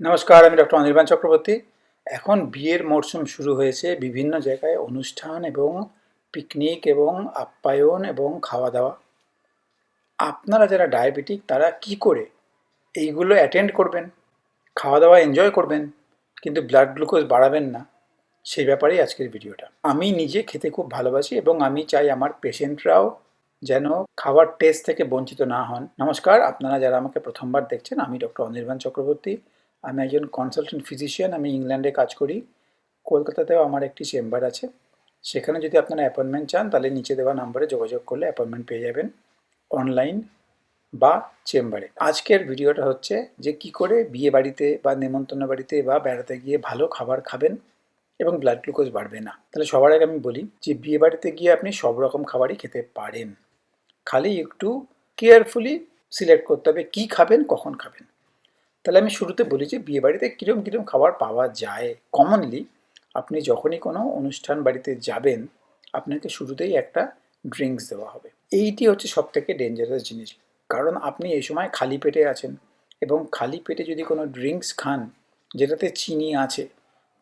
নমস্কার, আমি ডক্টর অনির্বাণ চক্রবর্তী। এখন বিয়ের মরশুম শুরু হয়েছে বিভিন্ন জায়গায় অনুষ্ঠান এবং পিকনিক এবং আপ্যায়ন এবং খাওয়া দাওয়া আপনারা যারা ডায়াবেটিক তারা কি করে এইগুলো অ্যাটেন্ড করবেন খাওয়া দাওয়া এনজয় করবেন, কিন্তু ব্লাড গ্লুকোজ বাড়াবেন না, সেই ব্যাপারেই আজকের ভিডিওটা। আমি নিজে খেতে খুব ভালোবাসি এবং আমি চাই আমার পেশেন্টরাও যেন খাবার টেস্ট থেকে বঞ্চিত না হন। নমস্কার, আপনারা যারা আমাকে প্রথমবার দেখছেন, আমি ডক্টর অনির্বাণ চক্রবর্তী। আমি একজন কনসালটেন্ট ফিজিশিয়ান আমি ইংল্যান্ডে কাজ করি। কলকাতাতেও আমার একটি চেম্বার আছে। সেখানে যদি আপনারা অ্যাপয়েন্টমেন্ট চান, তাহলে নিচে দেওয়া নাম্বারে যোগাযোগ করলে অ্যাপয়েন্টমেন্ট পেয়ে যাবেন অনলাইন বা চেম্বারে। আজকের ভিডিওটা হচ্ছে যে কি করে বিয়ে বাড়িতে বা নেমন্তন্ন বাড়িতে বা বেড়াতে গিয়ে ভালো খাবার খাবেন এবং ব্লাড গ্লুকোজ বাড়বে না। তাহলে সবার আগে আমি বলি যে বিয়ে বাড়িতে গিয়ে আপনি সব রকম খাবারই খেতে পারেন। খালি একটু কেয়ারফুলি সিলেক্ট করতে হবে কী খাবেন, কখন খাবেন। তাহলে আমি শুরুতে বলি যে বিয়ে বাড়িতে কীরকম কীরকম খাবার পাওয়া যায়। কমনলি আপনি যখনই কোনো অনুষ্ঠান বাড়িতে যাবেন, আপনাকে শুরুতেই একটা ড্রিঙ্কস দেওয়া হবে। এইটি হচ্ছে সব থেকে ডেঞ্জারাস জিনিস। কারণ আপনি এই সময় খালি পেটে আছেন এবং খালি পেটে যদি কোনো ড্রিঙ্কস খান, যেটাতে চিনি আছে,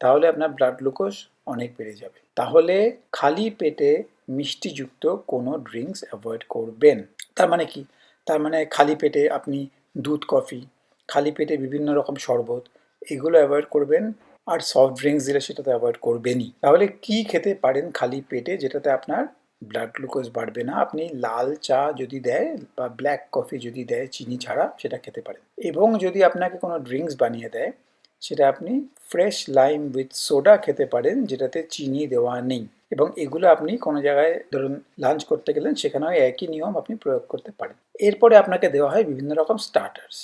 তাহলে আপনার ব্লাড গ্লুকোজ অনেক বেড়ে যাবে। তাহলে খালি পেটে মিষ্টিযুক্ত কোনো ড্রিঙ্কস অ্যাভয়েড করবেন। তার মানে কি? তার মানে খালি পেটে আপনি দুধ কফি খালি পেটে বিভিন্ন রকম শরবত, এগুলো অ্যাভয়েড করবেন আর সফট ড্রিঙ্কস দিলে সেটা তো অ্যাভয়েড করবেনই। তাহলে কি খেতে পারেন খালি পেটে যেটাতে আপনার ব্লাড গ্লুকোজ বাড়বে না? আপনি লাল চা যদি দেয় বা ব্ল্যাক কফি যদি দেয়, চিনি ছাড়া সেটা খেতে পারেন। এবং যদি আপনাকে কোনো ড্রিঙ্কস বানিয়ে দেয়, সেটা আপনি ফ্রেশ লাইম উইথ সোডা খেতে পারেন, যেটাতে চিনি দেওয়া নেই। এবং এগুলো আপনি কোনো জায়গায় ধরুন লাঞ্চ করতে গেলেন, সেখানেও একই নিয়ম আপনি প্রয়োগ করতে পারেন। এরপরে আপনাকে দেওয়া হয় বিভিন্ন রকম স্টার্টার্স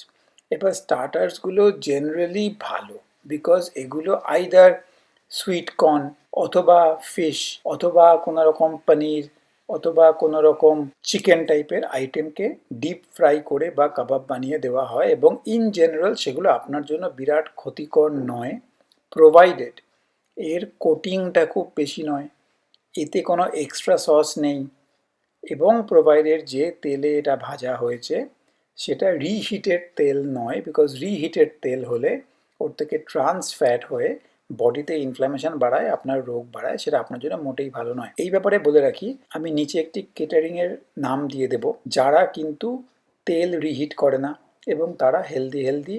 এবার স্টার্টার্সগুলো জেনারেলি ভালো বিকজ এগুলো আইদার সুইট কর্ন অথবা ফিশ অথবা কোনো রকম পনির অথবা কোনো রকম চিকেন টাইপের আইটেমকে ডিপ ফ্রাই করে বা কাবাব বানিয়ে দেওয়া হয় এবং ইন জেনারেল সেগুলো আপনার জন্য বিরাট ক্ষতিকর নয় প্রোভাইডেড এর কোটিংটা খুব বেশি নয়, এতে কোনো এক্সট্রা সস নেই এবং প্রোভাইডেড যে তেলে এটা ভাজা হয়েছে সেটা রিহিটেড তেল নয় বিকজ রিহিটেড তেল হলে ওর থেকে ট্রান্স ফ্যাট হয়ে বডিতে ইনফ্লামেশন বাড়ায়, আপনার রোগ বাড়ায়, সেটা আপনার জন্য মোটেই ভালো নয়। এই ব্যাপারে বলে রাখি, আমি নিচে একটি কেটারিংয়ের নাম দিয়ে দেব। যারা কিন্তু তেল রিহিট করে না এবং তারা হেলদি হেলদি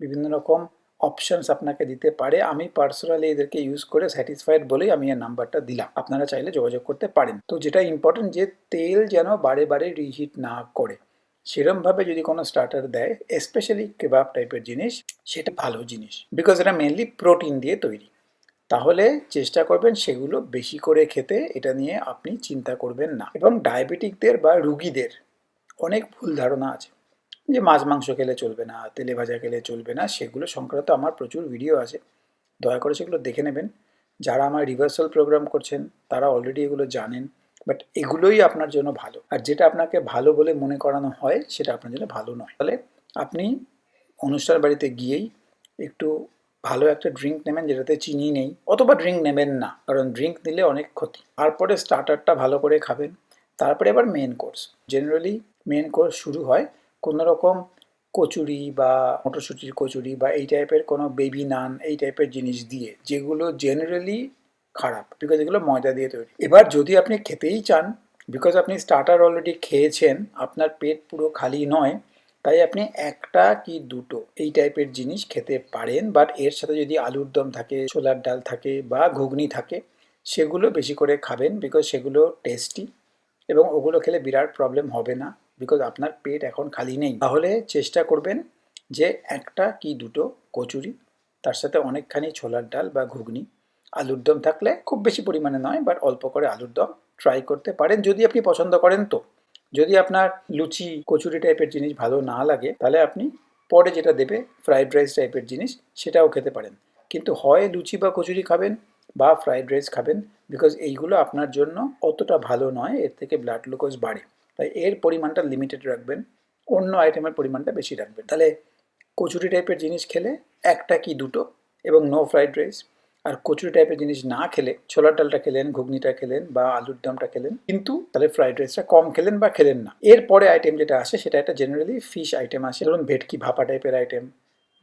বিভিন্ন রকম অপশনস আপনাকে দিতে পারে, আমি পার্সোনালি এদেরকে ইউজ করে স্যাটিসফাইড বলেই আমি এর নাম্বারটা দিলাম। আপনারা চাইলে যোগাযোগ করতে পারেন। তো যেটা ইম্পর্টেন্ট যে তেল যেন বারে বারে রিহিট না করে। সেরমভাবে যদি কোনো স্টার্টার দেয় স্পেশালি কেবাব টাইপের জিনিস, সেটা ভালো জিনিস বিকজ এটা মেনলি প্রোটিন দিয়ে তৈরি। তাহলে চেষ্টা করবেন সেগুলো বেশি করে খেতে, এটা নিয়ে আপনি চিন্তা করবেন না। এবং ডায়াবেটিকদের বা রুগীদের অনেক ভুল ধারণা আছে। যে মাছ, মাংস খেলে চলবে না, তেলে ভাজা খেলে চলবে না, সেগুলো সংক্রান্ত আমার প্রচুর ভিডিও আছে। দয়া করে সেগুলো দেখে নেবেন। যারা আমার রিভার্সাল প্রোগ্রাম করছেন, তারা অলরেডি এগুলো জানেন। বাট এগুলোই আপনার জন্য ভালো। আর যেটা আপনাকে ভালো বলে মনে করানো হয়, সেটা আপনার জন্য ভালো নয়। তাহলে আপনি অনুষ্ঠান বাড়িতে গিয়েই একটু ভালো একটা ড্রিঙ্ক নেবেন, যেটাতে চিনি নেই, অথবা ড্রিঙ্ক নেবেন না। কারণ ড্রিঙ্ক নিলে অনেক ক্ষতি। তারপরে স্টার্টারটা ভালো করে খাবেন। তারপরে আবার main course generally main course শুরু হয় কোনো রকম কচুরি বা মটরশুঁটির কচুরি বা এই টাইপের কোনো বেবি নান এই টাইপের জিনিস দিয়ে। যেগুলো জেনারেলি খারাপ বিকজ এগুলো ময়দা দিয়ে তৈরি। এবার যদি আপনি খেতেই চান বিকজ আপনি স্টার্টার অলরেডি খেয়েছেন, আপনার পেট পুরো খালি নয়, তাই আপনি একটা কি দুটো এই টাইপের জিনিস খেতে পারেন বাট এর সাথে যদি আলুর দম থাকে, ছোলার ডাল থাকে, বা ঘুগনি থাকে, সেগুলো বেশি করে খাবেন বিকজ সেগুলো টেস্টি এবং ওগুলো খেলে বিরাট প্রবলেম হবে না বিকজ আপনার পেট এখন খালি নেই। তাহলে চেষ্টা করবেন যে একটা কি দুটো কচুরি, তার সাথে অনেকখানি ছোলার ডাল বা ঘুগনি আলুর দম থাকলে খুব বেশি পরিমাণে নয় বাট অল্প করে আলুর দম ট্রাই করতে পারেন যদি আপনি পছন্দ করেন তো। যদি আপনার লুচি, কচুরি টাইপের জিনিস ভালো না লাগে, তাহলে আপনি পরে যেটা দেবে ফ্রাইড রাইস টাইপের জিনিস, সেটাও খেতে পারেন। কিন্তু হয় লুচি বা কচুরি খাবেন বা ফ্রাইড রাইস খাবেন বিকজ এইগুলো আপনার জন্য অতটা ভালো নয়, এর থেকে ব্লাড গ্লুকোজ বাড়ে। তাই এর পরিমাণটা লিমিটেড রাখবেন, অন্য আইটেমের পরিমাণটা বেশি রাখবেন। তাহলে কচুরি টাইপের জিনিস খেলে একটা কি দুটো, এবং নো ফ্রাইড রাইস আর কচুরি টাইপের জিনিস না খেলে, ছোলার ডালটা খেলেন, ঘুগনিটা খেলেন বা আলুর দমটা খেলেন, কিন্তু তাহলে ফ্রাইড রাইসটা কম খেলেন বা খেলেন না। এরপরে আইটেম যেটা আসে, সেটা একটা জেনারেলি ফিশ আইটেম আসে। ধরুন ভেটকি ভাপা টাইপের আইটেম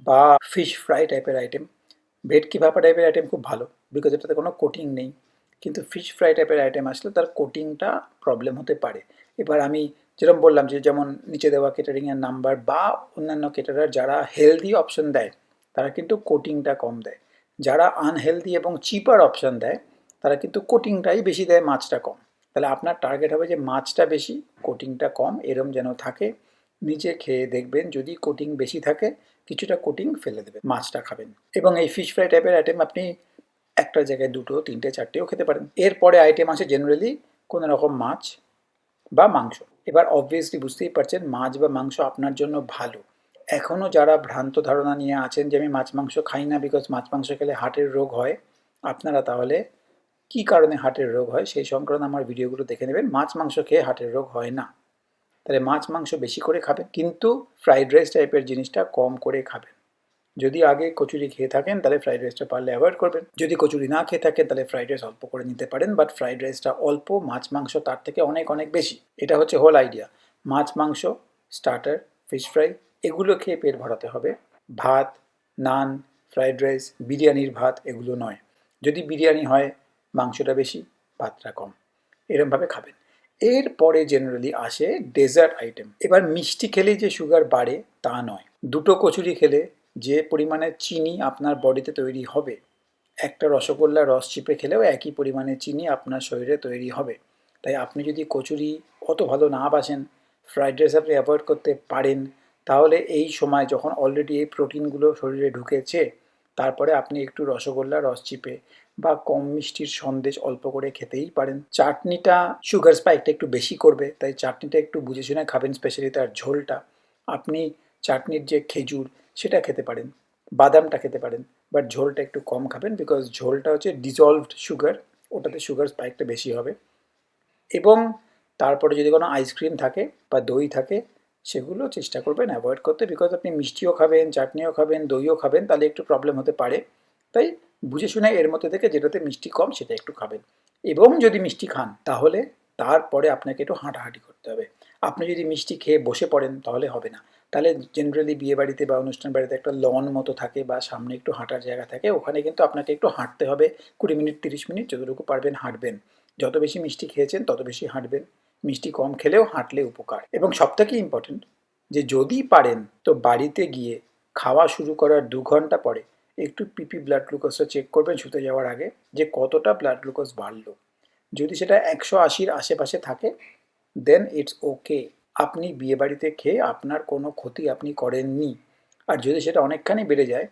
বা ফিশ ফ্রাই টাইপের আইটেম ভেটকি ভাপা টাইপের আইটেম খুব ভালো বিকজ এটাতে কোনো কোটিং নেই। কিন্তু ফিশ ফ্রাই টাইপের আইটেম আসলে তার কোটিংটা প্রবলেম হতে পারে। এবার আমি যেরকম বললাম যে, যেমন নিচে দেওয়া কেটারিংয়ের নাম্বার বা অন্যান্য কেটারার যারা হেলদি অপশন দেয়, তারা কিন্তু কোটিংটা কম দেয়। যারা আনহেলদি এবং চিপার অপশান দেয়, তারা কিন্তু কোটিংটাই বেশি দেয় মাছটা কম। তাহলে আপনার টার্গেট হবে যে মাছটা বেশি কোটিংটা কম, এরম যেন থাকে। নিজে খেয়ে দেখবেন যদি কোটিং বেশি থাকে, কিছুটা কোটিং ফেলে দেবেন, মাছটা খাবেন। এবং এই ফিশ ফ্রাই টাইপের আইটেম আপনি একটা জায়গায় দুটো, তিনটে, চারটেও খেতে পারেন। এরপরে আইটেম আছে জেনারেলি কোনো রকম মাছ বা মাংস। এবার অবভিয়াসলি বুঝতেই পারছেন, মাছ বা মাংস আপনার জন্য ভালো। এখনও যারা ভ্রান্ত ধারণা নিয়ে আছেন যে আমি মাছ মাংস খাই না বিকজ মাছ মাংস খেলে হার্টের রোগ হয়, আপনারা তাহলে কী কারণে হার্টের রোগ হয় সেই সংক্রান্ত আমার ভিডিওগুলো দেখে নেবেন। মাছ মাংস খেয়ে হার্টের রোগ হয় না। তাহলে মাছ মাংস বেশি করে খাবেন, কিন্তু ফ্রাইড রাইস টাইপের জিনিসটা কম করে খাবেন। যদি আগে কচুরি খেয়ে থাকেন, তাহলে ফ্রাইড রাইসটা পারলে অ্যাভয়েড করবেন। যদি কচুরি না খেয়ে থাকেন, তাহলে ফ্রাইড রাইস অল্প করে নিতে পারেন বাট ফ্রাইড রাইসটা অল্প, মাছ মাংস তার থেকে অনেক অনেক বেশি। এটা হচ্ছে হোল আইডিয়া মাছ মাংস স্টার্টার ফিশ ফ্রাই এগুলো খেয়ে পেট ভরাতে হবে। ভাত, নান, ফ্রাইড রাইস, বিরিয়ানির ভাত এগুলো নয়। যদি বিরিয়ানি হয়, মাংসটা বেশি ভাতটা কম। এরমভাবে খাবেন। এরপরে জেনারেলি আসে ডেজার্ট আইটেম এবার মিষ্টি খেলেই যে সুগার বাড়ে, তা নয়। দুটো কচুরি খেলে যে পরিমাণে চিনি আপনার বডিতে তৈরি হবে, একটা রসগোল্লা রস চিপে খেলেও একই পরিমাণে চিনি আপনার শরীরে তৈরি হবে। তাই আপনি যদি কচুরি অত ভালো না বাসেন, ফ্রাইড রাইস আপনি অ্যাভয়েড করতে পারেন। তাহলে এই সময় যখন অলরেডি এই প্রোটিনগুলো শরীরে ঢুকেছে, তারপরে আপনি একটু রসগোল্লা, রস চিপে বা কম মিষ্টির সন্দেশ অল্প করে খেতেই পারেন। চাটনিটা সুগার স্পাইকটা একটু বেশি করবে, তাই চাটনিটা একটু বুঝে শুনে খাবেন স্পেশালি তার ঝোলটা। আপনি চাটনির যে খেজুর, সেটা খেতে পারেন, বাদামটা খেতে পারেন বাট ঝোলটা একটু কম খাবেন বিকজ ঝোলটা হচ্ছে ডিজলভড সুগার ওটাতে সুগার স্পাইকটা বেশি হবে। এবং তারপরে যদি কোনো আইসক্রিম থাকে বা দই থাকে সেগুলো চেষ্টা করবেন অ্যাভয়েড করতে বিকজ আপনি মিষ্টিও খাবেন, চাটনিও খাবেন, দইও খাবেন, তাহলে একটু প্রবলেম হতে পারে। তাই বুঝে শুনে এর মধ্যে থেকে যেটাতে মিষ্টি কম সেটা একটু খাবেন। এবং যদি মিষ্টি খান, তাহলে তারপরে আপনাকে একটু হাঁটাহাঁটি করতে হবে। আপনি যদি মিষ্টি খেয়ে বসে পড়েন, তাহলে হবে না। তাহলে জেনারেলি বিয়ে বাড়িতে বা অনুষ্ঠান বাড়িতে একটা লন মতো থাকে বা সামনে একটু হাঁটার জায়গা থাকে, ওখানে কিন্তু আপনাকে একটু হাঁটতে হবে। কুড়ি মিনিট, তিরিশ মিনিট যতটুকু পারবেন হাঁটবেন। যত বেশি মিষ্টি খেয়েছেন, তত বেশি হাঁটবেন। মিষ্টি কম খেলেও হাঁটলে উপকার। এবং সবথেকে ইম্পর্টেন্ট যে যদি পারেন তো বাড়িতে গিয়ে খাওয়া শুরু করার দু ঘণ্টা পরে একটু পিপি ব্লাড গ্লুকোজটা চেক করবেন শুতে যাওয়ার আগে যে কতটা ব্লাড গ্লুকোজ বাড়লো। যদি সেটা একশো আশির আশেপাশে থাকে দেন ইটস ওকে আপনি বিয়েবাড়িতে খেয়ে আপনার কোনো ক্ষতি আপনি করেননি। আর যদি সেটা অনেকখানি বেড়ে যায়,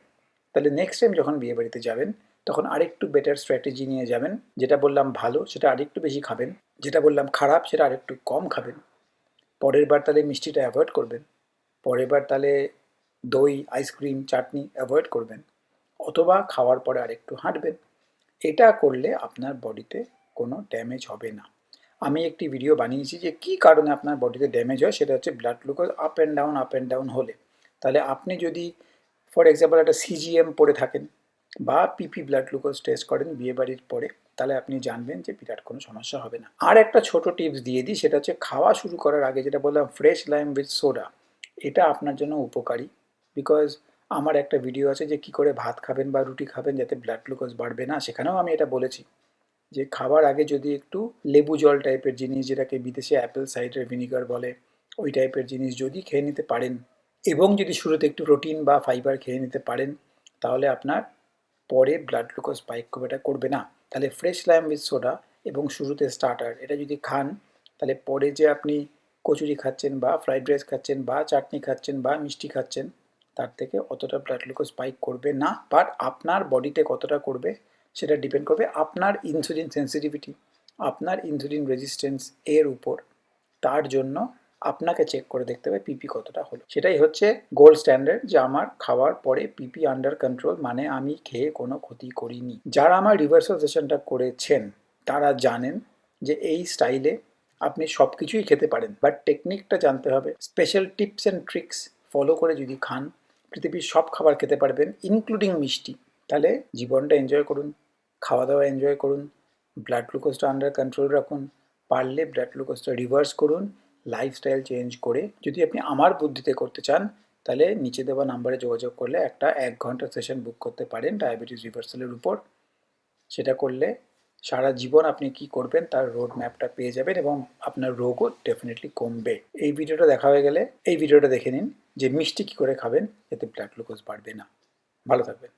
তাহলে নেক্সট টাইম যখন বিয়েবাড়িতে যাবেন তখন আরেকটু বেটার স্ট্র্যাটেজি নিয়ে যাবেন। যেটা বললাম ভালো, সেটা আরেকটু বেশি খাবেন। যেটা বললাম খারাপ, সেটা আরেকটু কম খাবেন। পরের বার তাহলে মিষ্টিটা অ্যাভয়েড করবেন। পরের বার তাহলে দই আইসক্রিম চাটনি অ্যাভয়েড করবেন। অথবা খাওয়ার পরে আরেকটু হাঁটবেন। এটা করলে আপনার বডিতে কোনো ড্যামেজ হবে না। আমি একটি ভিডিও বানিয়েছি যে কী কারণে আপনার বডিতে ড্যামেজ হয়, সেটা হচ্ছে blood glucose up and down up and down হলে। তাহলে আপনি যদি ফর এক্সাম্পল একটা সিজিএম পড়ে থাকেন বা পিপি ব্লাড গ্লুকোজ টেস্ট করেন বিয়েবাড়ির পরে, তাহলে আপনি জানবেন যে বিরাট কোনো সমস্যা হবে না। আর একটা ছোট টিপস দিয়ে দিই, সেটা হচ্ছে খাওয়া শুরু করার আগে যেটা বললাম ফ্রেশ লাইম উইথ সোডা এটা আপনার জন্য উপকারী। বিকজ আমার একটা ভিডিও আছে যে কি করে ভাত খাবেন বা রুটি খাবেন যাতে ব্লাড গ্লুকোজ বাড়বে না, সেখানেও আমি এটা বলেছি। যে খাবার আগে যদি একটু লেবু জল টাইপের জিনিস, যেটাকে বিদেশে অ্যাপেল সাইডার ভিনিগার বলে, ওই টাইপের জিনিস যদি খেয়ে নিতে পারেন, এবং যদি শুরুতে একটু প্রোটিন বা ফাইবার খেয়ে নিতে পারেন, তাহলে আপনার পরে ব্লাড গ্লুকোজ স্পাইক খুব এটা করবে না। তাহলে ফ্রেশ লাইম উইথ সোডা এবং শুরুতে স্টার্টার এটা যদি খান, তাহলে পরে যে আপনি কচুরি খাচ্ছেন বা ফ্রাইড রাইস খাচ্ছেন বা চাটনি খাচ্ছেন বা মিষ্টি খাচ্ছেন, তার থেকে অতটা ব্লাড গ্লুকোজ স্পাইক করবে না বাট আপনার বডিতে কতটা করবে সেটা ডিপেন্ড করবে আপনার ইনসুলিন সেন্সিটিভিটি আপনার ইনসুলিন রেজিস্ট্যান্স এর উপর। তার জন্য আপনাকে চেক করে দেখতে হবে পিপি কতটা হলো। সেটাই হচ্ছে গোল্ড স্ট্যান্ডার্ড যে আমার খাওয়ার পরে পিপি আন্ডার কন্ট্রোল মানে আমি খেয়ে কোনো ক্ষতি করিনি। যারা আমার রিভার্সাল সেশনটা করেছেন, তারা জানেন যে এই স্টাইলে আপনি সব কিছুই খেতে পারেন। বাট টেকনিকটা জানতে হবে। Special tips and tricks follow করে যদি খান, পৃথিবীর সব খাবার খেতে পারবেন ইনক্লুডিং মিষ্টি। তাহলে জীবনটা এনজয় করুন খাওয়া দাওয়া এনজয় করুন ব্লাড গ্লুকোজটা আন্ডার কন্ট্রোল রাখুন, পারলে ব্লাড গ্লুকোজটা রিভার্স করুন লাইফস্টাইল চেঞ্জ করে যদি আপনি আমার বুদ্ধিতে করতে চান, তাহলে নিচে দেওয়া নাম্বারে যোগাযোগ করলে একটা এক ঘণ্টা সেশন বুক করতে পারেন ডায়াবেটিস রিভার্সালের উপর। সেটা করলে সারা জীবন আপনি কি করবেন তার রোড ম্যাপটা পেয়ে যাবেন এবং আপনার রোগও ডেফিনেটলি কমবে। এই ভিডিওটা দেখা হয়ে গেলে এই ভিডিওটা দেখে নিন যে মিষ্টি কী করে খাবেন, এতে ব্লাড গ্লুকোজ বাড়বে না। ভালো থাকবেন।